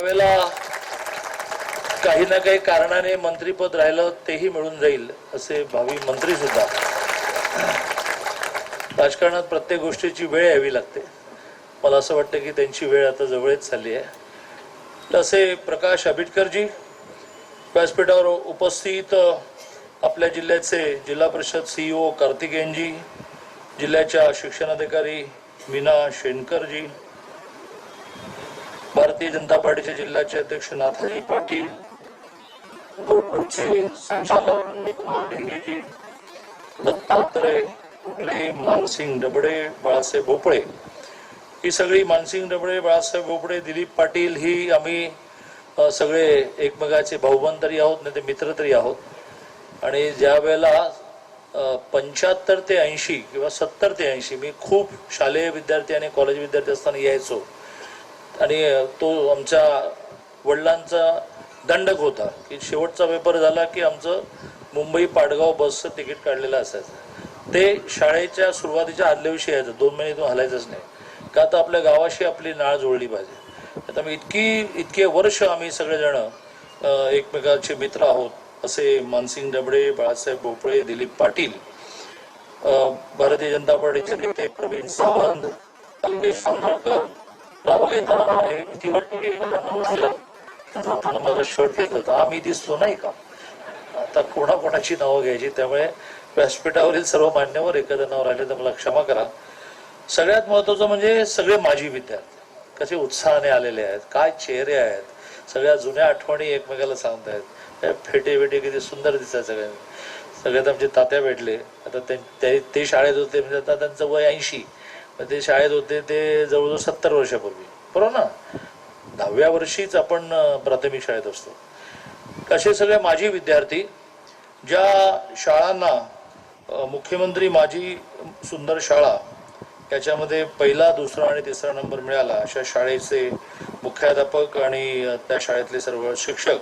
त्यावेळेला काही ना काही कारणाने मंत्रीपद राहिलं तेही मिळून जाईल असे भावी मंत्री सुद्धा. राजकारणात प्रत्येक गोष्टीची वेळ यावी लागते. मला असं वाटतं की त्यांची वेळ आता जवळच चालली आहे. तसे असे प्रकाश आंबेडकरजी व्यासपीठावर उपस्थित आपल्या जिल्ह्याचे जिल्हा परिषद सीईओ कार्तिकेयनजी जिल्ह्याच्या शिक्षणाधिकारी मीना शेणकरजी भारतीय जनता पार्टीचे जिल्ह्याचे अध्यक्ष नाथाजी पाटील दत्तात्रय मानसिंग डबडे बाळासाहेब भोपळे. ही सगळी मानसिंग डबडे बाळासाहेब भोपळे दिलीप पाटील ही आम्ही सगळे एकमेकाचे भाऊबंद तरी आहोत नाही ते मित्र तरी आहोत. आणि ज्या वेळेला पंच्याहत्तर ते ऐंशी किंवा सत्तर ते ऐंशी मी खूप शालेय विद्यार्थी आणि कॉलेज विद्यार्थी असताना यायचो. आणि तो आमच्या वडिलांचा दंडक होता की शेवटचा पेपर झाला की आमचं मुंबई पाडगाव बसचं तिकीट काढलेलं असायचं. ते शाळेच्या सुरुवातीच्या आदल्या दिवशी यायचं. दोन महिने इथून हलायचंच नाही. का तर आपल्या गावाशी आपली नाळ जोडली पाहिजे. आता मी इतकी इतके वर्ष आम्ही सगळेजण एकमेकांचे मित्र आहोत असे मानसिंग डबडे बाळासाहेब भोपळे दिलीप पाटील भारतीय जनता पार्टीचे नेते प्रवीण सावंत कल्पेश माझा शर्ट घेत होता आम्ही दिसतो नाही का? आता कोणाकोणाची नावं घ्यायची त्यामुळे व्यासपीठावरील सर्व मान्यवर एखादं नाव राहिले तर मला क्षमा करा सगळ्यात महत्वाचं म्हणजे सगळे माजी विद्यार्थी कसे उत्साहाने आलेले आहेत काय चेहरे आहेत सगळ्या जुन्या आठवणी एकमेकाला सांगतायत. फेटे फेटे किती सुंदर दिसतात सगळ्यांनी. सगळ्यात आमचे तात्या भेटले आता ते शाळेत होते म्हणजे आता त्यांचं वय ऐंशी. ते शाळेत होते ते जवळजवळ सत्तर वर्षापूर्वी. बरोबर ना? दहाव्या वर्षीच आपण प्राथमिक शाळेत असतो. असे सगळे माजी विद्यार्थी ज्या शाळांना मुख्यमंत्री माझी सुंदर शाळा याच्यामध्ये पहिला दुसरा आणि तिसरा नंबर मिळाला अशा शाळेचे मुख्याध्यापक आणि त्या शाळेतले सर्व शिक्षक.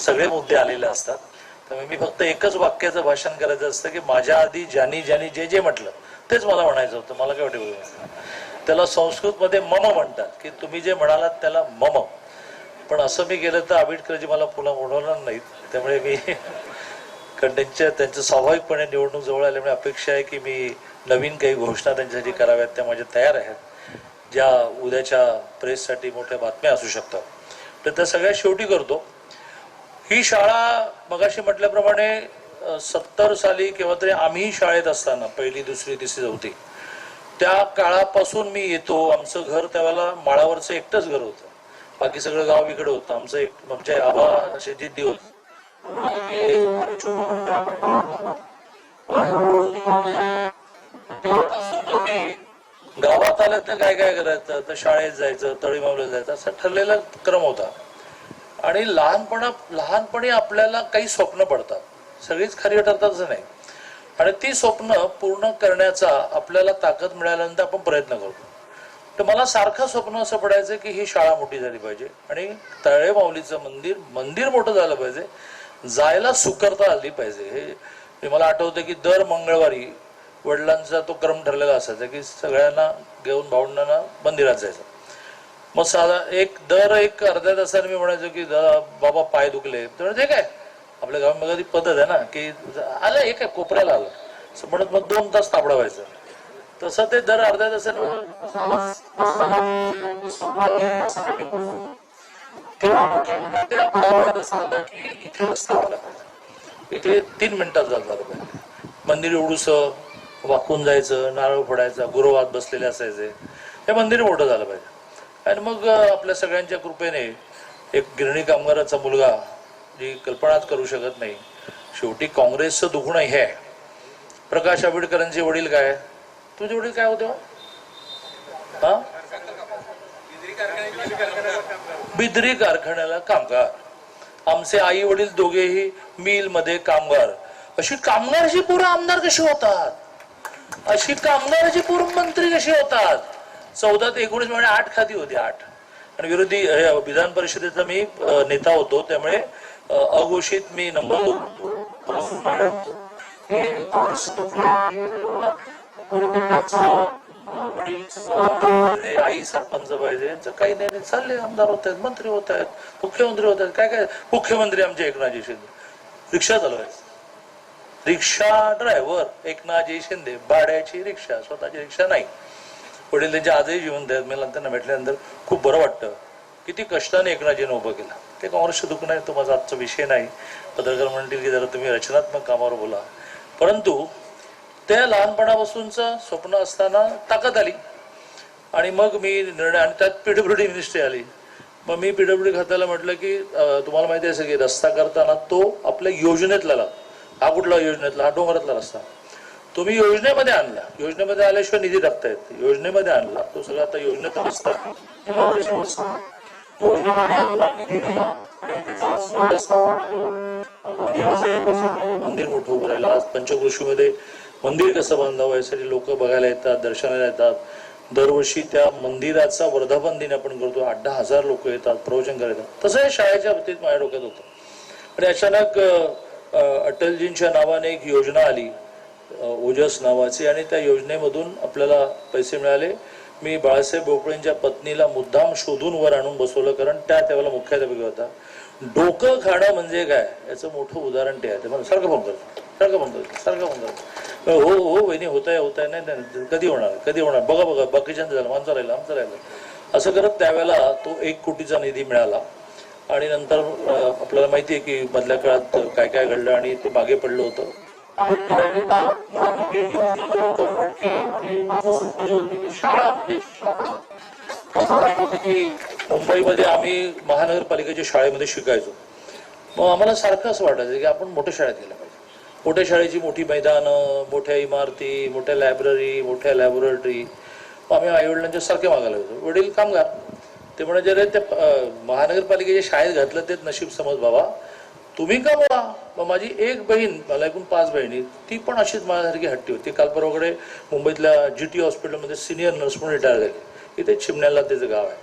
सगळे मुद्दे आलेले असतात. त्यामुळे मी फक्त एकच वाक्याचं भाषण करायचं असतं की माझ्या आधी ज्यांनी ज्यांनी जे जे म्हटलं तेच मला म्हणायचं होतं. मला काय वाटतं त्याला संस्कृतमध्ये मम म्हणतात की तुम्ही जे म्हणालात त्याला मम. पण असं मी गेलं तर आंबेडकरजी मला पुन्हा उडवणार नाहीत. त्यामुळे मी कारण त्यांच्या त्यांचं स्वाभाविकपणे निवडणूक जवळ आल्यामुळे अपेक्षा आहे की मी नवीन काही घोषणा त्यांच्यासाठी कराव्यात त्या माझ्या तयार आहेत. ज्या उद्याच्या प्रेससाठी मोठ्या बातम्या असू शकतात. तर त्या सगळ्या शेवटी करतो. ही शाळा मगाशी म्हटल्याप्रमाणे सत्तर साली किंवा तरी आम्ही शाळेत असताना पहिली दुसरी तिसरी चौथी त्या काळापासून मी येतो. आमचं घर त्यावेळेला माळावरचं एकटंच घर होतं. बाकी सगळं गाव इकडे होतं. आमचं एक आमच्या आबा असे जिद्दी होते. गावात आलं तर काय काय करायचं? तर शाळेत जायचं तळीमावलं जायचं. असा ठरलेला क्रम होता. आणि लहानपणा लहानपणी आपल्याला काही स्वप्न पडतात. सगळीच खरी ठरतातच नाही. आणि ती स्वप्न पूर्ण करण्याचा आपल्याला ताकद मिळाल्यानंतर आपण प्रयत्न करतो. तर मला सारखं स्वप्न असं पडायचं की ही शाळा मोठी झाली पाहिजे. आणि तळे माऊलीचं मंदिर मंदिर मोठं झालं पाहिजे. जायला सुकरता आली पाहिजे. हे हे मला आठवतं की दर मंगळवारी वडिलांचा तो क्रम ठरलेला असायचा की सगळ्यांना घेऊन भावंडांना मंदिरात जायचं. मग साधा एक दर एक अर्ध्या तासाने मी म्हणायचो की बाबा पाय दुखले. तर ते काय? आपल्या गावामध्ये ती पद्धत आहे ना की आलं एक आहे कोपऱ्याला आलं. म्हणत मग दोन तास ताबडा व्हायचं तसं ते दर अर्ध्या तासाने इथे तीन मिनिटात झालं पाहिजे मंदिर उडूस वाकून जायचं नारळ फोडायचा गुरुवात बसलेले असायचे. हे मंदिर मोठं झालं पाहिजे. आणि मग आपल्या सगळ्यांच्या कृपेने एक गिरणी कामगाराचा मुलगा जी कल्पनाच करू शकत नाही. शेवटी काँग्रेसचं दुखणं हे आहे. प्रकाश आंबेडकरांचे वडील काय तुझे वडील काय होते हो? हा? बिद्री कारखान्याला कामगार. आमचे आई वडील दोघेही मिलमध्ये कामगार. अशी कामगारची पूर्ण आमदार कशी होतात? अशी कामगाराची पूर्ण मंत्री कशी होतात? चौदा ते एकोणीस म्हणजे आठ खाती होती आठ. आणि विरोधी विधान परिषदेचा मी नेता होतो त्यामुळे अघोषित मी नंबर दोन होतो. आई सरपंच पाहिजे काही नाही चालले आमदार होत आहेत मंत्री होत आहेत मुख्यमंत्री होत आहेत काय काय? मुख्यमंत्री आमचे एकनाथजी शिंदे. रिक्षा चालवायचे. रिक्षा ड्रायव्हर एकनाथजी शिंदे भाड्याची रिक्षा स्वतःची रिक्षा नाही. वडील त्यांचे आजही जिवंत आहेत मला त्यांना भेटल्यानंतर खूप बरं वाटतं. किती कष्टाने एकनाथजीनं उभं केलं. ते काँग्रेसचं दुःख नाही तो माझा आजचा विषय नाही. पत्रकार म्हणतील की जरा तुम्ही रचनात्मक कामावर बोला. परंतु त्या लहानपणापासूनचं स्वप्न असताना ताकद आली. आणि मग मी निर्णय आणि त्यात पीडब्ल्यूडी मिनिस्ट्री आली. मग मी पीडब्ल्यूडी खात्याला म्हटलं की तुम्हाला माहिती आहे की रस्ता करताना तो आपल्या योजनेतला लाग हा कुठला योजनेतला? हा डोंगरातला रस्ता. तुम्ही योजनेमध्ये आणला. योजनेमध्ये आल्याशिवाय निधी टाकता येत योजनेमध्ये आणला. तो सगळा आता योजनेत मंदिर मोठं उभं राहिलं. आज पंचकृषीमध्ये मंदिर कसं बांधावं यासाठी लोक बघायला येतात दर्शनाला येतात. दरवर्षी त्या मंदिराचा वर्धापन दिन आपण करतो. आठ दहा हजार लोक येतात प्रवचन करतात तसं हे शाळेच्या बाबतीत माझ्या डोक्यात होतं. आणि अचानक अटलजींच्या नावाने एक योजना आली. ओजस नावाची आणि त्या योजनेमधून आपल्याला पैसे मिळाले. मी बाळासाहेब बोपळेंच्या पत्नीला मुद्दाम शोधून वर आणून बसवलं कारण त्या त्यावेळेला मुख्याध्यापक होता. डोकं खाणं म्हणजे काय? याचं मोठं उदाहरण ते आहे. ते मला सारखं फोन करतो सारखं फोन करतो सारखं फोन करतो हो हो वहिनी होत आहे होत आहे. नाही कधी होणार? कधी होणार? बघा बघा. बाकीच्या झालं. आमचं राहिलं आमचं राहिलं. असं करत त्यावेळेला तो एक कोटीचा निधी मिळाला. आणि नंतर आपल्याला माहिती आहे की मधल्या काळात काय काय घडलं आणि ते मागे पडलं होतं. मुंबईमध्ये आम्ही महानगरपालिकेच्या शाळेमध्ये शिकायचो. मग आम्हाला सारखं असं वाटायचं की आपण मोठ्या शाळेत गेलं पाहिजे. मोठ्या शाळेची मोठी मैदानं मोठ्या इमारती मोठ्या लायब्ररी मोठ्या लॅबोरेटरी मग आम्ही आईवडिलांच्या सारखे मागायला होतो वडील कामगार. ते म्हणजे रे त्या महानगरपालिकेच्या शाळेत घातलं तेच नशीब समज बाबा. तुम्ही का बोला? मग माझी एक बहीण मला एकूण पाच बहिणी ती पण अशीच माझ्यासारखी हट्टी होती. काल परवाकडे मुंबईतल्या जी टी हॉस्पिटलमध्ये सिनियर नर्स म्हणून रिटायर झाली. इथे चिमण्याला त्याचं गाव आहे.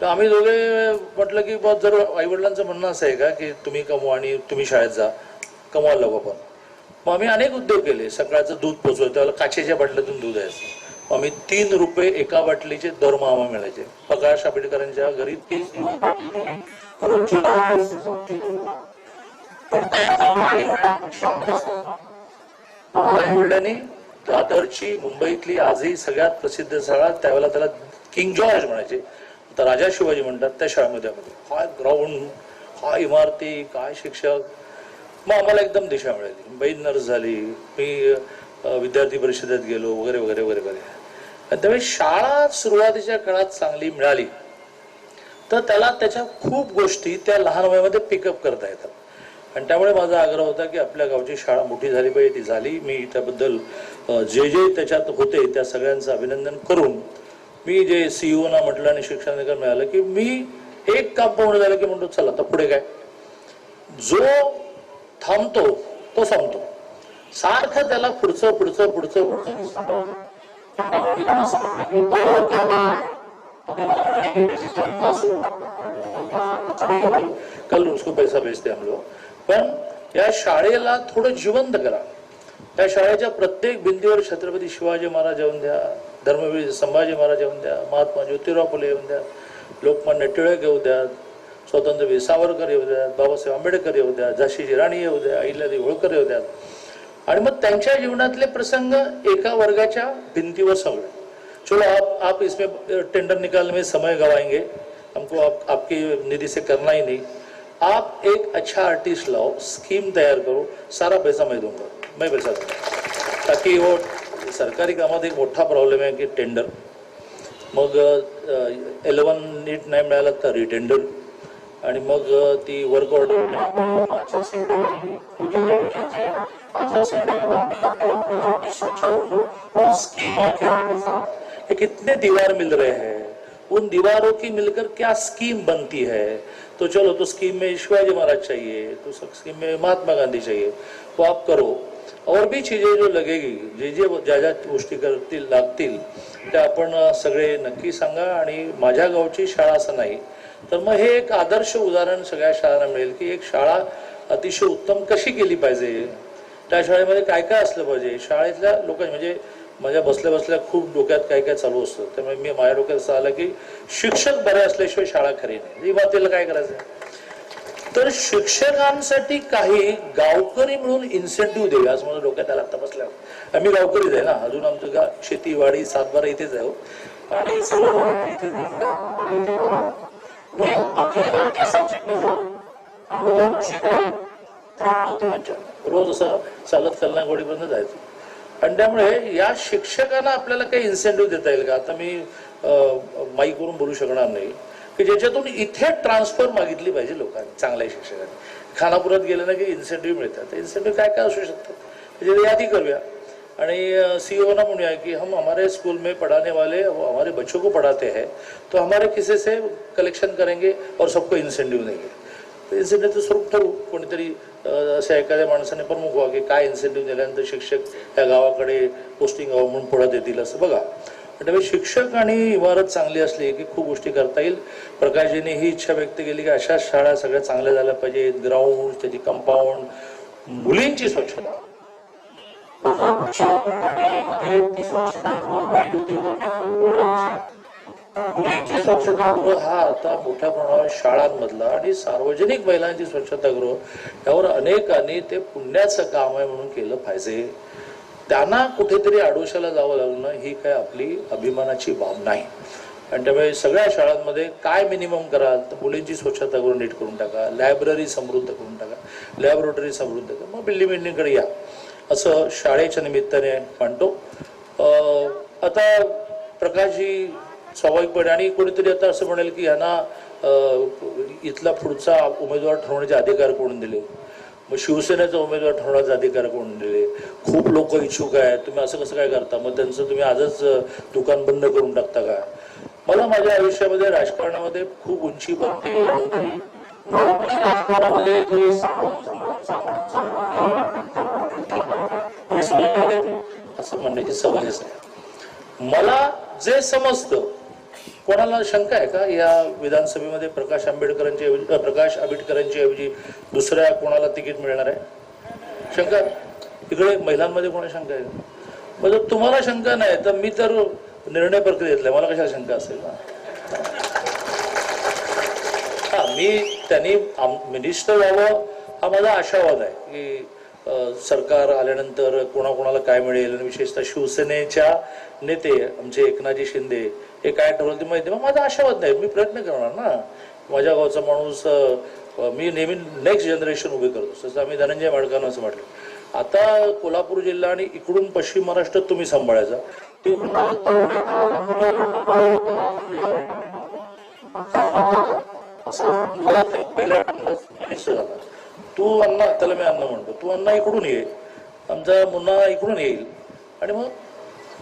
तर आम्ही दोघे म्हटलं की बा जर आईवडिलांचं म्हणणं असं आहे का की तुम्ही कमवा आणि तुम्ही शाळेत जा कमवायला लागू आपण. मग आम्ही अनेक उद्योग केले. सकाळचं दूध पोचवायचं त्याला काचेच्या बाटल्यातून दूध यायचं मग आम्ही तीन रुपये एका बाटलीचे दरमहा मिळायचे. प्रकाश आंबेडकरांच्या घरी तीन आईवडिलांनी दादरची मुंबईतली आजही सगळ्यात प्रसिद्ध शाळा त्यावेळेला त्याला किंग जॉर्ज म्हणायचे. आता राजा शिवाजी म्हणतात त्या शाळेमध्ये आम्ही. काय ग्राउंड काय इमारती काय शिक्षक? मग आम्हाला एकदम दिशा मिळाली. मुंबई नर्स झाली मी विद्यार्थी परिषदेत गेलो वगैरे वगैरे वगैरे वगैरे. त्यामुळे त्यावेळी शाळा सुरुवातीच्या काळात चांगली मिळाली. तर त्याला त्याच्या खूप गोष्टी त्या लहान वयामध्ये पिकअप करता येतात. आणि त्यामुळे माझा आग्रह होता की आपल्या गावची शाळा मोठी झाली पाहिजे ती झाली. मी त्याबद्दल जे जे त्याच्यात होते त्या सगळ्यांचं अभिनंदन करून मी जे सीईओ ना म्हटलं आणि शिक्षण अधिकार मिळालं की मी एक काम पूर्ण झालं की म्हणतो चला आता पुढे काय? जो थांबतो तो संपतो. सारखं त्याला पुढचं पुढचं पुढचं पुढचं. कल उसको पैसा भेजते हम लोग पण या शाळेला थोडं जिवंत करा. त्या शाळेच्या प्रत्येक भिंतीवर छत्रपती शिवाजी महाराज येऊन द्या धर्मवीर संभाजी महाराज येऊन द्या महात्मा ज्योतिराव फुले येऊन द्या लोकमान्य टिळक येऊ द्या स्वातंत्र्यवीर सावरकर येऊ द्या बाबासाहेब आंबेडकर येऊ द्या झाशीची राणी येऊ द्या अहिल्यादेवी होळकर येऊ द्या. आणि मग त्यांच्या जीवनातले प्रसंग एका वर्गाच्या भिंतीवर सावळे चलो आप आप इसमें टेंडर निकालने में समय गवाएंगे हमको आप, आपकी निधि से करना ही नहीं आप एक अच्छा आर्टिस्ट लाओ स्कीम तैयार करो सारा पैसा मैं दूंगा मैं पैसा दूंगा ताकि वो सरकारी कामात एक मोठा प्रॉब्लेम आहे की टेंडर मग एलेवन नीट नाही मिळालं तर रिटेंडर आणि मग ती वर्क ऑर्डर ये कितने दीवार मिल रहे हैं? उन दीवारों की मिलकर क्या स्कीम बनती है? तो चलो तो स्कीम में शिवाजी महाराज चाहिए तो स्कीम में महात्मा गांधी चाहिए। तो आप करो। और भी चीजें जो लगेगी जे जे ज्या ज्या गोष्टी करतील लागतील त्या आपण सगळे नक्की सांगा आणि माझ्या गावची शाळा असं नाही तर मग हे एक आदर्श उदाहरण सगळ्या शाळांना मिळेल की एक शाळा अतिशय उत्तम कशी केली पाहिजे? त्या शाळेमध्ये काय काय असलं पाहिजे? शाळेतल्या लोकांनी म्हणजे माझ्या बसल्या बसल्या खूप डोक्यात काय काय चालू असतं. त्यामुळे मी माझ्या डोक्यात असं आलं की शिक्षक बरे असल्याशिवाय शाळा खरी नाही. म्हणजे इमारतीला काय करायचं? तर शिक्षकांसाठी काही गावकरी मिळून इन्सेंटिव्ह देऊ आज माझ्या डोक्यात आला आता बसल्या. आम्ही गावकरीच आहे ना. अजून आमचं गा शेतीवाडी सातबारा इथेच आहे हो. रोज असं चालत कलनागोडीपर्यंत जायचं. आणि त्यामुळे या शिक्षकांना आपल्याला काही इन्सेंटिव्ह देता येईल का? आता मी माईकवरून बोलू शकणार नाही. की ज्याच्यातून इथे ट्रान्सफर मागितली पाहिजे लोकांनी चांगल्या शिक्षकांनी. खानापुरात गेलं ना की इन्सेंटिव्ह मिळतात. इन्सेंटिव्ह काय काय असू शकतात? म्हणजे त्याची यादी करूया. आणि सी ना म्हणूया की हम हमारे स्कूल में पढ़ाने वाले हमारे बच्चों को पढ़ाते हैं तो हमारे किसी से कलेक्शन करेंगे और सबको इन्सेंटिव्ह देंगे. इन्सेंटिव्हचं स्वरूप ठरवू. कोणीतरी असं एखाद्या माणसाने प्रमुख व्हा की काय इन्सेंटिव्ह दिल्यानंतर शिक्षक या गावाकडे पोस्टिंग हवं म्हणून पुढे देतील असं बघा. त्यामुळे शिक्षक आणि इमारत चांगली असली की खूप गोष्टी करता येईल. प्रकाशजीने ही इच्छा व्यक्त केली की अशा शाळा सगळ्या चांगल्या झाल्या पाहिजेत. ग्राउंड त्याची कंपाऊंड मुलींची स्वच्छता. हा आता मोठ्या प्रमाणावर शाळांमधला आणि सार्वजनिक महिलांची स्वच्छतागृह यावर अनेकांनी ते पुण्याचं काम आहे म्हणून केलं पाहिजे त्यांना कुठेतरी आडोशाला जावं लागणं ही काय आपली अभिमानाची बाब नाही आणि त्यामुळे सगळ्या शाळांमध्ये काय मिनिमम कराल तर मुलींची स्वच्छतागृह नीट करून टाका लायब्ररी समृद्ध करून टाका लॅबोरेटरी समृद्ध करा मग बिल्डिंग बिल्डिंगकडे या असं शाळेच्या निमित्ताने म्हणतो आता प्रकाशजी स्वाभाविकपणे आणि कोणीतरी आता असं म्हणेल की यांना इथला पुढचा उमेदवार ठरवण्याचे अधिकार कोण दिले? मग शिवसेनेचा उमेदवार ठरवण्याचे अधिकार कोण दिले? खूप लोक इच्छुक आहेत. तुम्ही असं कसं काय करता? मग त्यांचं तुम्ही आजच दुकान बंद करून टाकता का? मला माझ्या आयुष्यामध्ये राजकारणामध्ये खूप उंची बघते असं म्हणण्याची सवयच आहे मला जे समजतं कोणाला शंका आहे का? या विधानसभेमध्ये प्रकाश आंबेडकरांची ऐवजी- प्रकाश आंबेडकरांची ऐवजी दुसऱ्या कोणाला तिकीट मिळणार आहे? शंका इकडे महिलांमध्ये कोणा शंका आहे? मग तुम्हाला शंका नाही तर मी तर निर्णय प्रक्रियेतला मला कशाला शंका असेल ना? हा मी त्यांनी मिनिस्टर व्हावं हा माझा आशावाद आहे की सरकार आल्यानंतर कोणाकोणाला काय मिळेल? आणि विशेषतः शिवसेनेच्या नेते आमचे एकनाथजी शिंदे हे काय ठरवलं ते माहिती मग माझा आशावाद नाही. मी प्रयत्न करणार ना. माझ्या गावचा माणूस मी नेहमी नेक्स्ट जनरेशन उभे करतो. तसं आम्ही धनंजय माडकांना असं म्हटलं. आता कोल्हापूर जिल्हा आणि इकडून पश्चिम महाराष्ट्रात तुम्ही सांभाळायचा. पहिल्या झाला. तू अण्णा त्याला मी अण्णा म्हणतो. तू अण्णा इकडून ये. आमचा मुन्ना इकडून येईल. आणि मग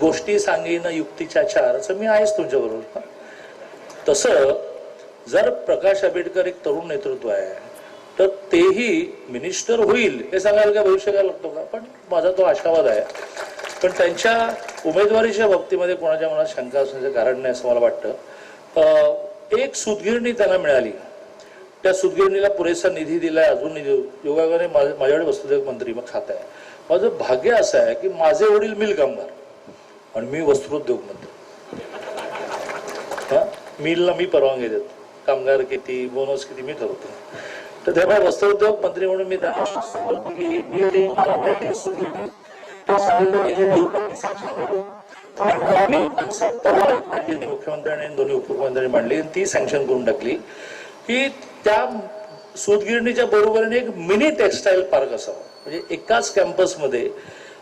गोष्टी सांगेन युक्तीच्या चार असं मी आहेच तुमच्याबरोबर. तसं जर प्रकाश आंबेडकर एक तरुण नेतृत्व आहे तर तेही मिनिस्टर होईल हे सांगायला काय भविष्य काय लागतो का? पण माझा तो आशावाद आहे. पण त्यांच्या उमेदवारीच्या बाबतीमध्ये कोणाच्या मनात शंका असण्याचं कारण नाही असं मला वाटतं. एक सुदगिरणी त्यांना मिळाली. त्या सुतगिरणीला पुरेसा निधी दिलाय अजून निधी योगायोगाने माझ्या- माझ्याकडे वस्तुदेव मंत्री मग खात आहे. माझं भाग्य असं आहे की माझे वडील मिल कामगार आणि मी वस्त्रोद्योग मंत्री. हा? मिलला मी परवानगी देतो. कामगार किती बोनस किती मी ठरवतो. तर त्यामुळे वस्त्रोद्योग मंत्री म्हणून मी मुख्यमंत्र्यांनी दोन्ही उपमुख्यमंत्र्यांनी मांडली आणि ती सँक्शन करून टाकली की त्या सूतगिरणीच्या बरोबरीने एक मिनी टेक्सटाईल पार्क असावा. म्हणजे एकाच कॅम्पसमध्ये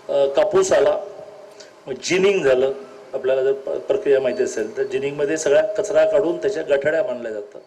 कापूस आला जिनिंग झालं. आपल्याला जर प- प्रक्रिया माहिती असेल तर जिनिंगमध्ये सगळ्या कचरा काढून त्याच्या गठाड्या बांधल्या जातात.